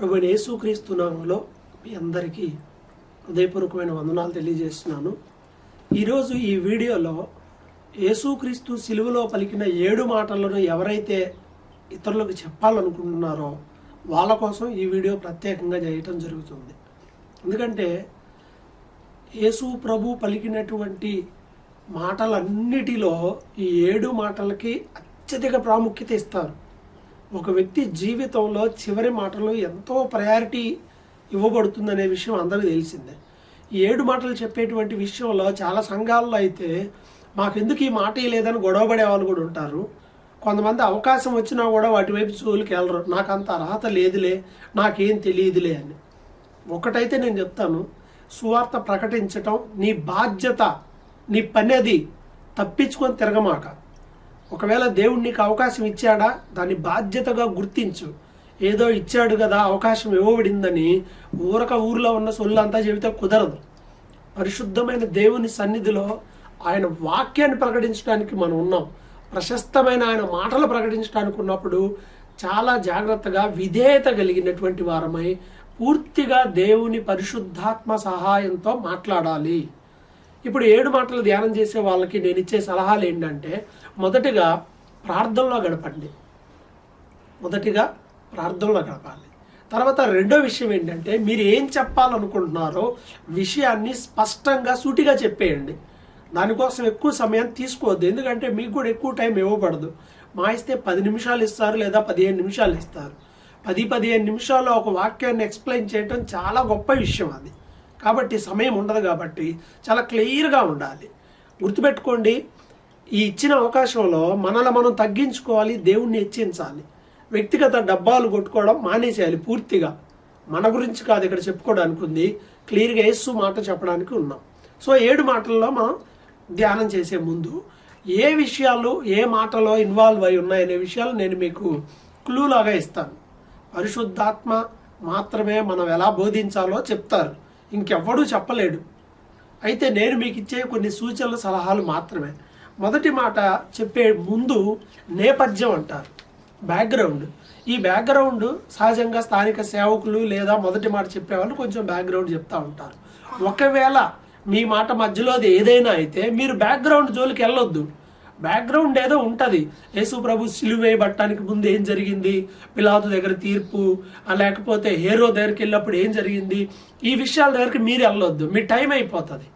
ప్రభు యేసుక్రీస్తు నామంలో మీ అందరికీ హృదయపూర్వకమైన వందనాలు తెలియజేస్తున్నాను. ఈరోజు ఈ వీడియోలో యేసుక్రీస్తు సిలువలో పలికిన ఏడు మాటలను ఎవరైతే ఇతరులకు చెప్పాలనుకుంటున్నారో వాళ్ళ కోసం ఈ వీడియో ప్రత్యేకంగా చేయటం జరుగుతుంది. ఎందుకంటే యేసు ప్రభు పలికినటువంటి మాటలన్నిటిలో ఈ ఏడు మాటలకి అత్యధిక ప్రాముఖ్యత ఇస్తారు. ఒక వ్యక్తి జీవితంలో చివరి మాటలు ఎంతో ప్రయారిటీ ఇవ్వబడుతుందనే విషయం అందరికీ తెలిసిందే. ఏడు మాటలు చెప్పేటువంటి విషయంలో చాలా సంఘాల్లో అయితే మాకెందుకు ఈ మాట లేదని గొడవపడే వాళ్ళు కూడా ఉంటారు. కొంతమంది అవకాశం వచ్చినా కూడా వాటి వైపు చూలుకి వెళ్ళరు. నాకు అంత అర్హత లేదులే నాకేం తెలియదులే అని. ఒకటైతే నేను చెప్తాను సువార్త ప్రకటించటం నీ బాధ్యత నీ పని అది. తప్పించుకొని తిరగమాక. ఒకవేళ దేవుడు నీకు అవకాశం ఇచ్చాడా దాన్ని బాధ్యతగా గుర్తించు. ఏదో ఇచ్చాడు కదా అవకాశం ఇవ్వబడిందని ఊరక ఊర్లో ఉన్న సొల్లంతా చెబితే కుదరదు. పరిశుద్ధమైన దేవుని సన్నిధిలో ఆయన వాక్యాన్ని ప్రకటించడానికి మనం ఉన్నాం. ప్రశస్తమైన ఆయన మాటలు ప్రకటించడానికి ఉన్నప్పుడు చాలా జాగ్రత్తగా విధేయత కలిగినటువంటి వారమై పూర్తిగా దేవుని పరిశుద్ధాత్మ సహాయంతో మాట్లాడాలి. ఇప్పుడు ఏడు మాటలు ధ్యానం చేసే వాళ్ళకి నేను ఇచ్చే సలహాలు ఏంటంటే మొదటిగా ప్రార్థనలో గడపండి. మొదటిగా ప్రార్థనలో గడపాలి. తర్వాత రెండో విషయం ఏంటంటే మీరు ఏం చెప్పాలనుకుంటున్నారో విషయాన్ని స్పష్టంగా సూటిగా చెప్పేయండి. దానికోసం ఎక్కువ సమయం తీసుకోవద్దు. ఎందుకంటే మీకు కూడా ఎక్కువ టైం ఇవ్వబడదు. మా ఇస్తే పది నిమిషాలు ఇస్తారు లేదా పదిహేను నిమిషాలు ఇస్తారు. పది పదిహేను నిమిషాల్లో ఒక వాక్యాన్ని ఎక్స్ప్లెయిన్ చేయడం చాలా గొప్ప విషయం అది. కాబట్టి సమయం ఉండదు కాబట్టి చాలా క్లియర్గా ఉండాలి. గుర్తుపెట్టుకోండి ఈ ఇచ్చిన అవకాశంలో మనల్ని మనం తగ్గించుకోవాలి దేవుణ్ణి హెచ్చించాలి. వ్యక్తిగత డబ్బాలు కొట్టుకోవడం మానేసేయాలి పూర్తిగా. మన గురించి కాదు ఇక్కడ చెప్పుకోవడానికి ఉంది. క్లియర్గా యేసు మాట చెప్పడానికి ఉన్నాం. సో ఏడు మాటల్లో మనం ధ్యానం చేసే ముందు ఏ విషయాలు ఏ మాటలో ఇన్వాల్వ్ అయి ఉన్నాయనే విషయాలు నేను మీకు క్లూ లాగా ఇస్తాను. పరిశుద్ధాత్మ మాత్రమే మనం ఎలా బోధించాలో చెప్తారు. ఇంకెవ్వడూ చెప్పలేడు. అయితే నేను మీకు ఇచ్చే కొన్ని సూచనలు సలహాలు మాత్రమే. మొదటి మాట చెప్పే ముందు నేపథ్యం అంటారు. బ్యాక్గ్రౌండ్ ఈ బ్యాక్గ్రౌండ్ సహజంగా స్థానిక సేవకులు లేదా మొదటి మాట చెప్పేవాళ్ళు కొంచెం బ్యాక్గ్రౌండ్ చెప్తూ ఉంటారు. ఒకవేళ మీ మాట మధ్యలో అది ఏదైనా అయితే మీరు బ్యాక్గ్రౌండ్ జోలికి వెళ్ళొద్దు. బ్యాక్గ్రౌండ్ ఏదో ఉంటుంది. యేసు ప్రభు సిలువేయబట్టడానికి ముందు ఏం జరిగింది? పిలాతు దగ్గర తీర్పు లేకపోతే హేరో దగ్గరికి వెళ్ళినప్పుడు ఏం జరిగింది? ఈ విషయాల దగ్గరికి మీరు వెళ్ళొద్దు. మీ టైం అయిపోతుంది.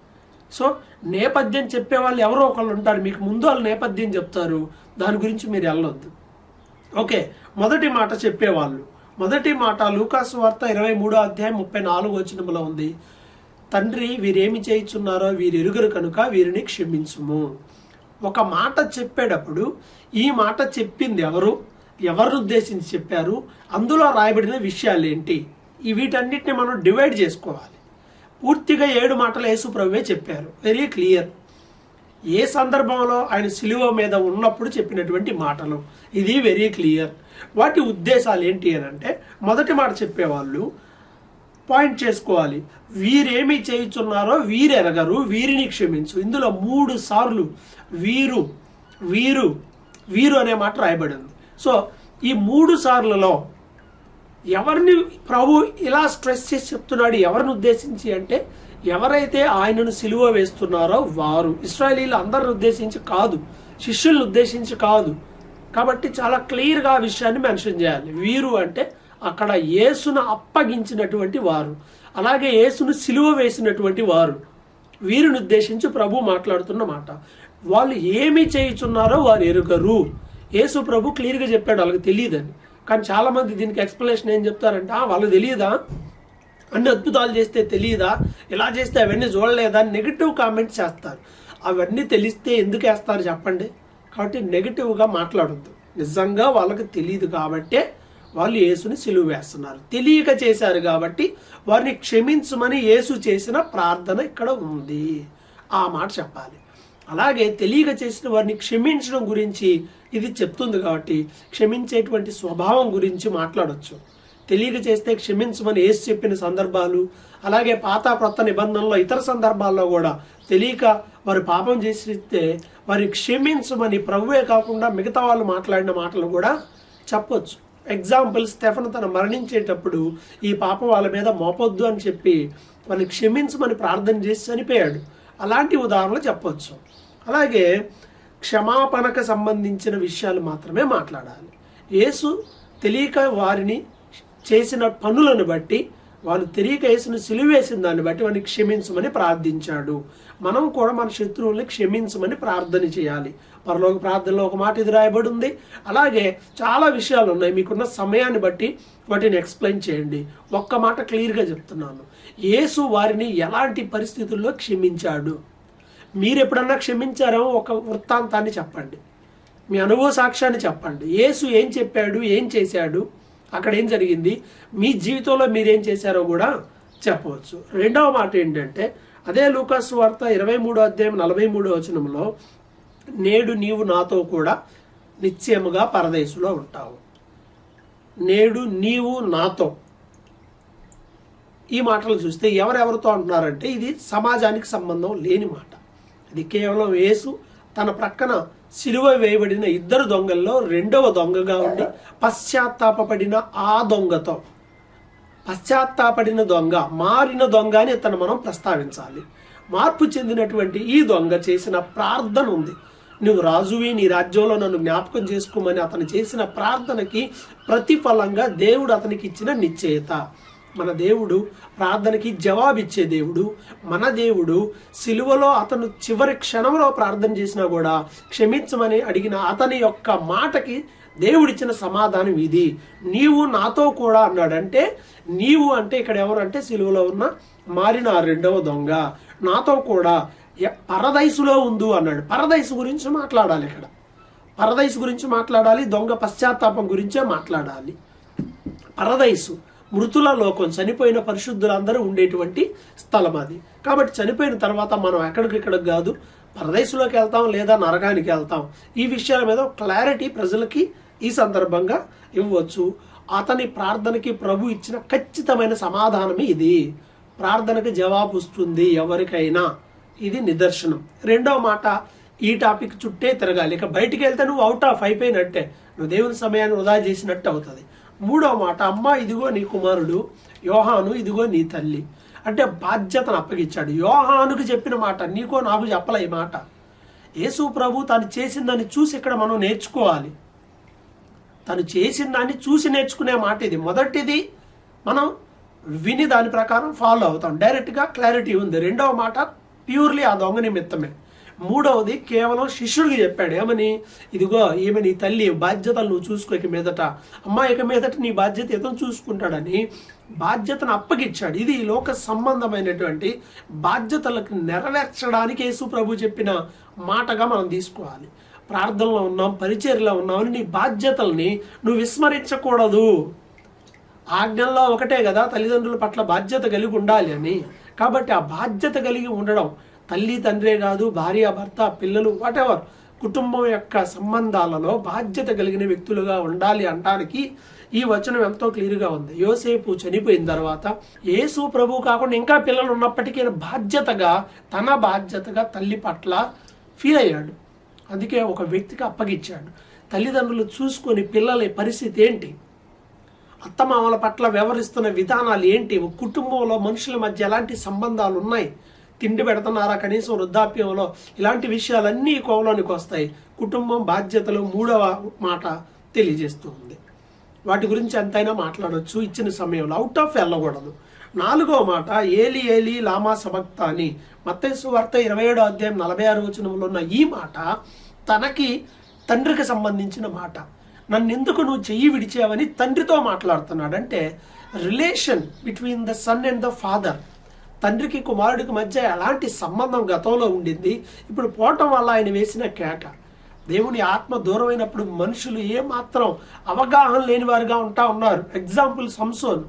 సో నేపథ్యం చెప్పే వాళ్ళు ఎవరో ఒకళ్ళు ఉంటారు. మీకు ముందు వాళ్ళు నేపథ్యం చెప్తారు. దాని గురించి మీరు వెళ్ళొద్దు. ఓకే మొదటి మాట చెప్పేవాళ్ళు. మొదటి మాట లూకాసు వార్త ఇరవై మూడో అధ్యాయం ముప్పై నాలుగు వచనంలో ఉంది. తండ్రి వీరేమి చేయుచున్నారో వీరు ఎరుగరు కనుక వీరిని క్షమించుము. ఒక మాట చెప్పేటప్పుడు ఈ మాట చెప్పింది ఎవరు? ఎవరిని ఉద్దేశించి చెప్పారు? అందులో రాయబడిన విషయాలు ఏంటి? ఈ వీటన్నిటిని మనం డివైడ్ చేసుకోవాలి. పూర్తిగా ఏడు మాటలు యేసు ప్రభువే చెప్పారు. Very clear. ఏ సందర్భంలో ఆయన సిలువ మీద ఉన్నప్పుడు చెప్పినటువంటి మాటలు? ఇది వెరీ క్లియర్. వాటి ఉద్దేశాలు ఏంటి అని అంటే మొదటి మాట చెప్పేవాళ్ళు పాయింట్ చేసుకోవాలి. వీరేమి చేయుచున్నారో వీరెరగరు వీరిని క్షమించు. ఇందులో మూడు సార్లు వీరు వీరు వీరు అనే మాట రాయబడింది. సో ఈ మూడు సార్లలో ఎవరిని ప్రభు ఇలా స్ట్రెస్ చేసి చెప్తున్నాడు ఎవరిని ఉద్దేశించి అంటే ఎవరైతే ఆయనను సిలువ వేస్తున్నారో వారు. ఇస్రాయలీలు అందరిని ఉద్దేశించి కాదు శిష్యుల్ని ఉద్దేశించి కాదు. కాబట్టి చాలా క్లియర్గా ఆ విషయాన్ని మెన్షన్ చేయాలి. వీరు అంటే అక్కడ యేసును అప్పగించినటువంటి వారు అలాగే యేసును సిలువ వేసినటువంటి వారు వీరిని ఉద్దేశించి ప్రభు మాట్లాడుతున్న మాట. వాళ్ళు ఏమి చేయుచున్నారో వారు ఎరుగరు. యేసు ప్రభు క్లియర్గా చెప్పాడు వాళ్ళకి తెలియదని. కానీ చాలామంది దీనికి ఎక్స్ప్లెనేషన్ ఏం చెప్తారంటే "ఆ, వాళ్ళకి తెలియదా? అన్ని అద్భుతాలు చేస్తే తెలియదా? ఇలా చేస్తే అవన్నీ చూడలేదా? నెగిటివ్ కామెంట్స్ చేస్తారు. అవన్నీ తెలిస్తే ఎందుకు వేస్తారు చెప్పండి? కాబట్టి నెగిటివ్గా మాట్లాడద్దు. నిజంగా వాళ్ళకి తెలియదు కాబట్టే వాళ్ళు యేసుని సిలువ వేస్తున్నారు. తెలియక చేశారు కాబట్టి వారిని క్షమించమని యేసు చేసిన ప్రార్థన ఇక్కడ ఉంది. ఆ మాట చెప్పాలి. అలాగే తెలియక చేసిన వారిని క్షమించడం గురించి ఇది చెప్తుంది కాబట్టి క్షమించేటువంటి స్వభావం గురించి మాట్లాడవచ్చు తెలియక చేస్తే క్షమించమని ఏసు చెప్పిన సందర్భాలు అలాగే పాత క్రొత్త నిబంధనలో ఇతర సందర్భాల్లో కూడా తెలియక వారు పాపం చేసిస్తే వారి క్షమించమని ప్రభువే కాకుండా మిగతా వాళ్ళు మాట్లాడిన మాటలు కూడా చెప్పొచ్చు. ఎగ్జాంపుల్ స్టెఫన్ తన మరణించేటప్పుడు ఈ పాపం వాళ్ళ మీద మోపొద్దు అని చెప్పి వాళ్ళని క్షమించమని ప్రార్థన చేసి చనిపోయాడు. అలాంటి ఉదాహరణలు చెప్పవచ్చు అలాగే క్షమాపణకు సంబంధించిన విషయాలు మాత్రమే మాట్లాడాలి. యేసు తెలియక వారిని చేసిన పనులను బట్టి వాళ్ళు తెలియక యేసును సిలివేసిన దాన్ని బట్టి వాడిని క్షమించమని ప్రార్థించాడు. మనం కూడా మన శత్రువుల్ని క్షమించమని ప్రార్థన చేయాలి. పరలోక ప్రార్థనలో ఒక మాట ఇది రాయబడి ఉంది అలాగే చాలా విషయాలు ఉన్నాయి. మీకున్న సమయాన్ని బట్టి వాటిని ఎక్స్ప్లెయిన్ చేయండి. ఒక్క మాట క్లియర్గా చెప్తున్నాను. యేసు వారిని ఎలాంటి పరిస్థితుల్లో క్షమించాడు? మీరు ఎప్పుడన్నా క్షమించారో ఒక వృత్తాంతాన్ని చెప్పండి. మీ అనుభవ సాక్ష్యాన్ని చెప్పండి. యేసు ఏం చెప్పాడు? ఏం చేశాడు? అక్కడ ఏం జరిగింది? మీ జీవితంలో మీరేం చేశారో కూడా చెప్పవచ్చు. రెండవ మాట ఏంటంటే అదే లూకాస్ వార్త ఇరవై మూడో అధ్యాయం నలభై మూడో వచనంలో నేడు నీవు నాతో కూడా నిశ్చయముగా పరదేశులో ఉంటావు. నేడు నీవు నాతో. ఈ మాటలు చూస్తే ఎవరెవరితో అంటున్నారంటే ఇది సమాజానికి సంబంధం లేని మాట. ఇది కేవలం యేసు తన ప్రక్కన సిలువ వేయబడిన ఇద్దరు దొంగల్లో రెండవ దొంగగా ఉండి పశ్చాత్తాపడిన ఆ దొంగతో. పశ్చాత్తాపడిన దొంగ మారిన దొంగ అని తను మనం ప్రస్తావించాలి. మార్పు చెందినటువంటి ఈ దొంగ చేసిన ప్రార్థన ఉంది. నువ్వు రాజువి నీ రాజ్యంలో నన్ను జ్ఞాపకం చేసుకోమని అతను చేసిన ప్రార్థనకి ప్రతిఫలంగా దేవుడు అతనికి ఇచ్చిన నిశ్చయత. మన దేవుడు ప్రార్థనకి జవాబిచ్చే దేవుడు మన దేవుడు సిలువలో అతను చివరి క్షణంలో ప్రార్థన చేసినా కూడా క్షమించమని అడిగిన అతని యొక్క మాటకి దేవుడిచ్చిన సమాధానం ఇది. నీవు నాతో కూడా అన్నాడంటే నీవు అంటే ఇక్కడ ఎవరంటే సిలువలో ఉన్న మారిన ఆ రెండవ దొంగ. నాతో కూడా పరదైసులో ఉండు అన్నాడు. పరదైసు గురించి మాట్లాడాలి ఇక్కడ. పరదైసు గురించి మాట్లాడాలి దొంగ పశ్చాత్తాపం గురించే మాట్లాడాలి. పరదైసు. మృతుల లోకం చనిపోయిన పరిశుద్ధులందరూ ఉండేటువంటి స్థలం అది. కాబట్టి చనిపోయిన తర్వాత మనం ఎక్కడికిక్కడ కాదు పరదేశంలోకి వెళ్తాం లేదా నరకానికి వెళ్తాం. ఈ విషయాల మీద క్లారిటీ ప్రజలకి ఈ సందర్భంగా ఇవ్వచ్చు. అతని ప్రార్థనకి ప్రభు ఇచ్చిన ఖచ్చితమైన సమాధానమే ఇది. ప్రార్థనకి జవాబు వస్తుంది ఎవరికైనా. ఇది నిదర్శనం. రెండవ మాట ఈ టాపిక్ చుట్టే తిరగాలి. ఇక బయటికి వెళ్తే నువ్వు అవుట్ ఆఫ్ అయిపోయినట్టే. నువ్వు దేవుని సమయాన్ని వృధా చేసినట్టు అవుతుంది. మూడో మాట అమ్మ ఇదిగో నీ కుమారుడు యోహాను ఇదిగో నీ తల్లి. అంటే బాధ్యతను అప్పగించాడు. యోహానుకు చెప్పిన మాట నీకో నాకు చెప్పలే ఈ మాట. యేసు ప్రభు తను చేసిందని చూసి ఇక్కడ మనం నేర్చుకోవాలి. తను చేసిన దాన్ని చూసి నేర్చుకునే మాట ఇది. మొదటిది మనం విని దాని ప్రకారం ఫాలో అవుతాం. డైరెక్ట్గా క్లారిటీ ఉంది. రెండవ మాట ప్యూర్లీ ఆ దొంగ నిమిత్తమే. మూడవది కేవలం శిష్యుడికి చెప్పాడు. ఏమని? ఇదిగో ఈమె నీ తల్లి బాధ్యతలు నువ్వు చూసుకో ఇక మీదట. అమ్మ ఇక మీదట నీ బాధ్యత ఇతను చూసుకుంటాడని బాధ్యతను అప్పగిచ్చాడు ఇది లోక సంబంధమైనటువంటి బాధ్యతలకు నెరవేర్చడానికి యేసు ప్రభు చెప్పిన మాటగా మనం తీసుకోవాలి. ప్రార్థనలో ఉన్నాం పరిచర్లో ఉన్నాం నీ బాధ్యతల్ని నువ్వు విస్మరించకూడదు. ఆజ్ఞల్లో ఒకటే కదా తల్లిదండ్రుల పట్ల బాధ్యత కలిగి ఉండాలి అని. కాబట్టి ఆ బాధ్యత కలిగి ఉండడం తల్లి తండ్రే కాదు భార్య భర్త పిల్లలు వాటెవర్ కుటుంబం యొక్క సంబంధాలలో బాధ్యత కలిగిన వ్యక్తులుగా ఉండాలి అనడానికి ఈ వచనం ఎంతో క్లియర్గా ఉంది. యోసేపు చనిపోయిన తర్వాత యేసు ప్రభు కాకుండా ఇంకా పిల్లలు ఉన్నప్పటికీ బాధ్యతగా తన బాధ్యతగా తల్లి పట్ల ఫీల్ అయ్యాడు. అందుకే ఒక వ్యక్తికి అప్పగించాడు. తల్లిదండ్రులు చూసుకొని పిల్లల పరిస్థితి ఏంటి? అత్తమామల పట్ల వ్యవహరిస్తున్న విధానాలు ఏంటి? ఒక కుటుంబంలో మనుషుల మధ్య ఎలాంటి సంబంధాలు ఉన్నాయి? తిండి పెడుతున్నారా కనీసం వృద్ధాప్యంలో? ఇలాంటి విషయాలన్నీ కోవలోనికి వస్తాయి. కుటుంబం బాధ్యతలు మూడవ మాట తెలియజేస్తూ ఉంది వాటి గురించి ఎంతైనా మాట్లాడవచ్చు ఇచ్చిన సమయంలో అవుట్ ఆఫ్ వెళ్ళకూడదు. నాలుగో మాట ఏలి ఏలి లామా సబక్త అని మత్స్సు వార్త ఇరవై ఏడో అధ్యాయం నలభై ఆరు వచనంలో ఉన్న ఈ మాట తనకి తండ్రికి సంబంధించిన మాట. నన్ను ఎందుకు నువ్వు చెయ్యి విడిచావని తండ్రితో మాట్లాడుతున్నాడంటే relation between the son and the father తండ్రికి కుమారుడికి మధ్య ఎలాంటి సంబంధం గతంలో ఉండింది? ఇప్పుడు పోవటం వల్ల ఆయన వేసిన కేక. దేవుని ఆత్మ దూరమైనప్పుడు మనుషులు ఏమాత్రం అవగాహన లేని వారుగా ఉంటా ఉన్నారు. Example Samson.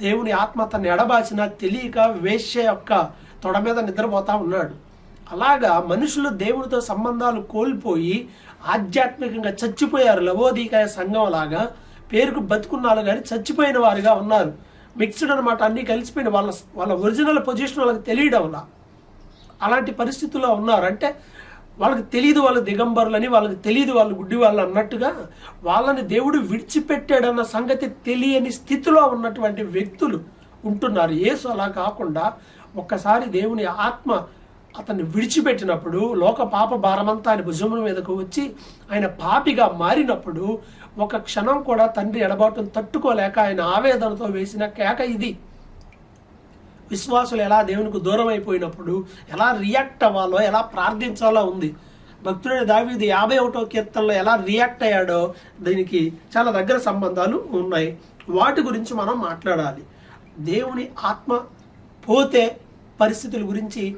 దేవుని ఆత్మ తను ఎడబాసిన తెలియక వేశ్య యొక్క తొడ మీద నిద్రపోతా ఉన్నాడు. అలాగా మనుషులు దేవునితో సంబంధాలు కోల్పోయి ఆధ్యాత్మికంగా చచ్చిపోయారు. లవోదీకాయ సంఘం లాగా పేరుకు బతుకున్నారు కానీ చచ్చిపోయిన వారుగా ఉన్నారు. మిక్స్డ్ అనమాట అన్నీ కలిసిపోయిన వాళ్ళ వాళ్ళ ఒరిజినల్ పొజిషన్ వాళ్ళకి తెలియడం వల్ల. అలాంటి పరిస్థితుల్లో ఉన్నారు. అంటే వాళ్ళకి తెలియదు వాళ్ళు దిగంబరులని వాళ్ళకి తెలియదు వాళ్ళు గుడ్డి వాళ్ళు అన్నట్టుగా వాళ్ళని దేవుడు విడిచిపెట్టాడన్న సంగతి తెలియని స్థితిలో ఉన్నటువంటి వ్యక్తులు ఉంటున్నారు. యేసు అలా కాకుండా ఒక్కసారి దేవుని ఆత్మ అతన్ని విడిచిపెట్టినప్పుడు లోక పాప భారమంతా ఆయన భుజముల మీదకు వచ్చి ఆయన పాపిగా మారినప్పుడు ఒక క్షణం కూడా తండ్రి ఎడబాటును తట్టుకోలేక ఆయన ఆవేదనతో వేసిన కేక ఇది. విశ్వాసులు ఎలా దేవునికి దూరం అయిపోయినప్పుడు ఎలా రియాక్ట్ అవ్వాలో ఎలా ప్రార్థించాలో ఉంది. భక్తుడైన దావీది యాభై ఒకటో కీర్తనలో ఎలా రియాక్ట్ అయ్యాడో దీనికి చాలా దగ్గర సంబంధాలు ఉన్నాయి. వాటి గురించి మనం మాట్లాడాలి. దేవుని ఆత్మ పోతే పరిస్థితుల గురించి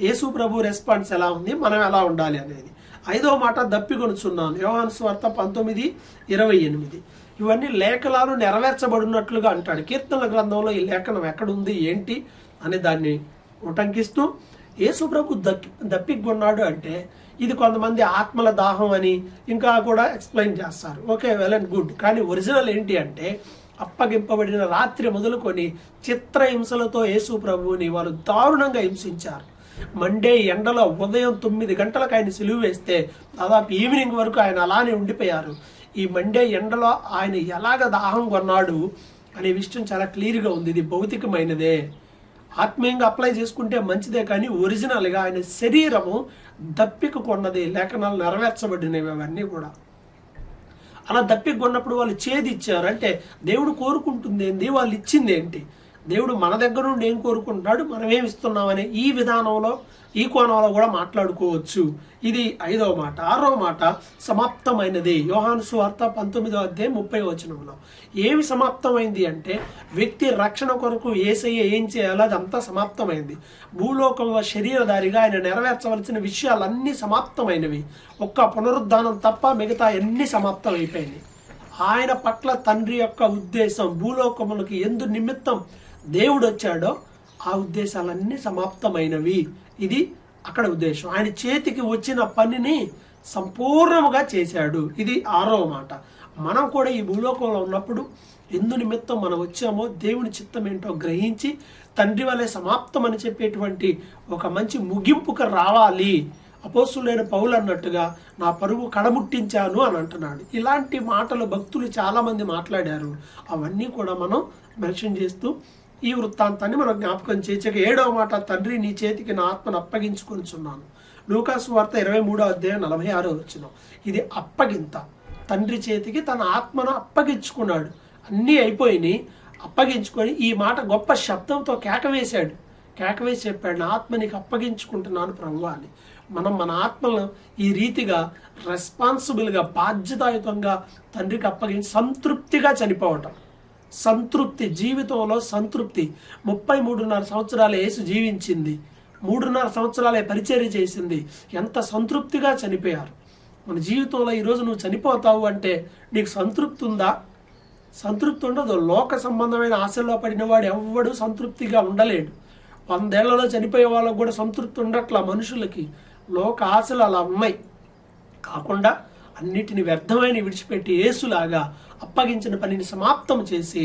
యేసు ప్రభు రెస్పాన్స్ ఎలా ఉంది మనం ఎలా ఉండాలి అనేది. ఐదవ మాట దప్పికొనుచున్నాను యోహాను స్వార్త పంతొమ్మిది ఇరవై ఎనిమిది. ఇవన్నీ లేఖనాలు నెరవేర్చబడినట్లుగా అంటాడు. కీర్తనల గ్రంథంలో ఈ లేఖనం ఎక్కడుంది ఏంటి అని దాన్ని ఉటంకిస్తూ యేసుప్రభు దప్పి దక్కి దప్పికొన్నాడు అంటే ఇది కొంతమంది ఆత్మల దాహం అని ఇంకా కూడా ఎక్స్ప్లెయిన్ చేస్తారు. Okay well and good. కానీ ఒరిజినల్ ఏంటి అంటే అప్పగింపబడిన రాత్రి మొదలుకొని చిత్ర హింసలతో యేసు ప్రభువుని వారు దారుణంగా హింసించారు. మండే ఎండలో ఉదయం తొమ్మిది గంటలకు ఆయన సిలువ వేస్తే దాదాపు ఈవినింగ్ వరకు ఆయన అలానే ఉండిపోయారు. ఈ మండే ఎండలో ఆయన ఎలాగ దాహం కొన్నాడు అనే విషయం చాలా క్లియర్గా ఉంది. ఇది భౌతికమైనదే. ఆత్మీయంగా అప్లై చేసుకుంటే మంచిదే కానీ ఒరిజినల్గా ఆయన శరీరము దప్పిక కొన్నది లేఖనాలు నెరవేర్చబడినవి అవన్నీ కూడా. అలా దప్పిక కొన్నప్పుడు వాళ్ళు చేది ఇచ్చారు అంటే దేవుడు కోరుకుంటుంది ఏంటి? వాళ్ళు ఇచ్చింది ఏంటి? దేవుడు మన దగ్గర నుండి ఏం కోరుకుంటున్నాడు? మనం ఇస్తున్నామనే ఈ విధానంలో ఈ కోణంలో కూడా మాట్లాడుకోవచ్చు. ఇది ఐదవ మాట. ఆరో మాట సమాప్తమైనది. యోహాను సువార్త పంతొమ్మిదో అధ్యాయం ముప్పై వచనంలో. ఏమి సమాప్తమైంది అంటే వ్యక్తి రక్షణ కొరకు ఏసయ్య ఏం చేయాలో అదంతా సమాప్తమైంది. భూలోకంలో శరీరధారిగా ఆయన నెరవేర్చవలసిన విషయాలన్నీ సమాప్తమైనవి. ఒక్క పునరుద్ధానం తప్ప మిగతా అన్ని సమాప్తం అయిపోయినాయి ఆయన పట్ల తండ్రి యొక్క ఉద్దేశం భూలోకములకి ఎందు నిమిత్తం దేవుడు వచ్చాడో ఆ ఉద్దేశాలన్నీ సమాప్తమైనవి. ఇది అక్కడ ఉద్దేశం. ఆయన చేతికి వచ్చిన పనిని సంపూర్ణముగా చేశాడు. ఇది ఆరవ మాట. మనం కూడా ఈ భూలోకంలో ఉన్నప్పుడు ఎందు నిమిత్తం మనం వచ్చామో దేవుని చిత్తం ఏంటో గ్రహించి తండ్రి వలె సమాప్తం అని చెప్పేటువంటి ఒక మంచి ముగింపుకు రావాలి. అపోసులైన పౌలు అన్నట్టుగా నా పరుగు కడముట్టించాను అని అంటున్నాడు. ఇలాంటి మాటలు భక్తులు చాలామంది మాట్లాడారు. అవన్నీ కూడా మనం మెన్షన్ చేస్తూ ఈ వృత్తాంతాన్ని మనం జ్ఞాపకం చేర్చక ఏడవ మాట తండ్రి నీ చేతికి నా ఆత్మను అప్పగించుకొనిచున్నాను. లూకాసు వార్త ఇరవై మూడో అధ్యాయం నలభై ఆరో వచ్చిన ఇది అప్పగింత. తండ్రి చేతికి తన ఆత్మను అప్పగించుకున్నాడు. అన్నీ అయిపోయినాయి. అప్పగించుకొని ఈ మాట గొప్ప శబ్దంతో కేకవేశాడు కేకవేసి చెప్పాడు నా ఆత్మ నీకు అప్పగించుకుంటున్నాను ప్రభు అని. మనం మన ఆత్మలను ఈ రీతిగా రెస్పాన్సిబుల్గా బాధ్యతాయుతంగా తండ్రికి అప్పగించి సంతృప్తిగా చనిపోవటం. సంతృప్తి జీవితంలో సంతృప్తి. ముప్పై మూడున్నర సంవత్సరాలు యేసు జీవించింది. మూడున్నర సంవత్సరాలే పరిచర్య చేసింది. ఎంత సంతృప్తిగా చనిపోయారు. మన జీవితంలో ఈరోజు నువ్వు చనిపోతావు అంటే నీకు సంతృప్తి ఉందా? సంతృప్తి ఉండదు. లోక సంబంధమైన ఆశల్లో పడిన వాడు ఎవ్వడు సంతృప్తిగా ఉండలేడు. వందేళ్ళలో చనిపోయే వాళ్ళకు కూడా సంతృప్తి ఉండట్లా మనుషులకి? లోక ఆశలు అలా ఉన్నాయి. కాకుండా అన్నిటిని వ్యర్థమైన విడిచిపెట్టి యేసులాగా అప్పగించిన పనిని సమాప్తం చేసి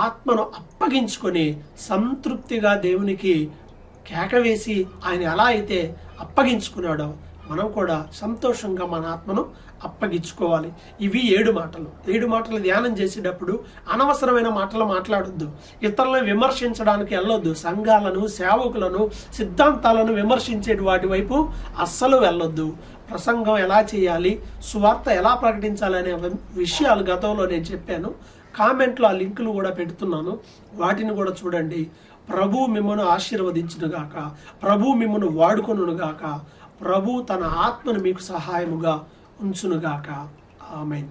ఆత్మను అప్పగించుకొని సంతృప్తిగా దేవునికి కేకవేసి ఆయన ఎలా అయితే అప్పగించుకున్నాడో మనం కూడా సంతోషంగా మన ఆత్మను అప్పగించుకోవాలి. ఇవి ఏడు మాటలు. ఏడు మాటలు ధ్యానం చేసేటప్పుడు అనవసరమైన మాటలు మాట్లాడొద్దు. ఇతరులను విమర్శించడానికి వెళ్ళొద్దు. సంఘాలను సేవకులను సిద్ధాంతాలను విమర్శించే వాటి వైపు అస్సలు వెళ్ళొద్దు. ప్రసంగం ఎలా చేయాలి? సువార్త ఎలా ప్రకటించాలి అనే విషయాలు గతంలో నేను చెప్పాను. కామెంట్లో ఆ లింకులు కూడా పెడుతున్నాను. వాటిని కూడా చూడండి. ప్రభు మిమ్మను ఆశీర్వదించునుగాక. ప్రభు మిమ్మను వాడుకొనుగాక ప్రభు తన ఆత్మను మీకు సహాయముగా ఉంచునుగాక. ఆమెన్.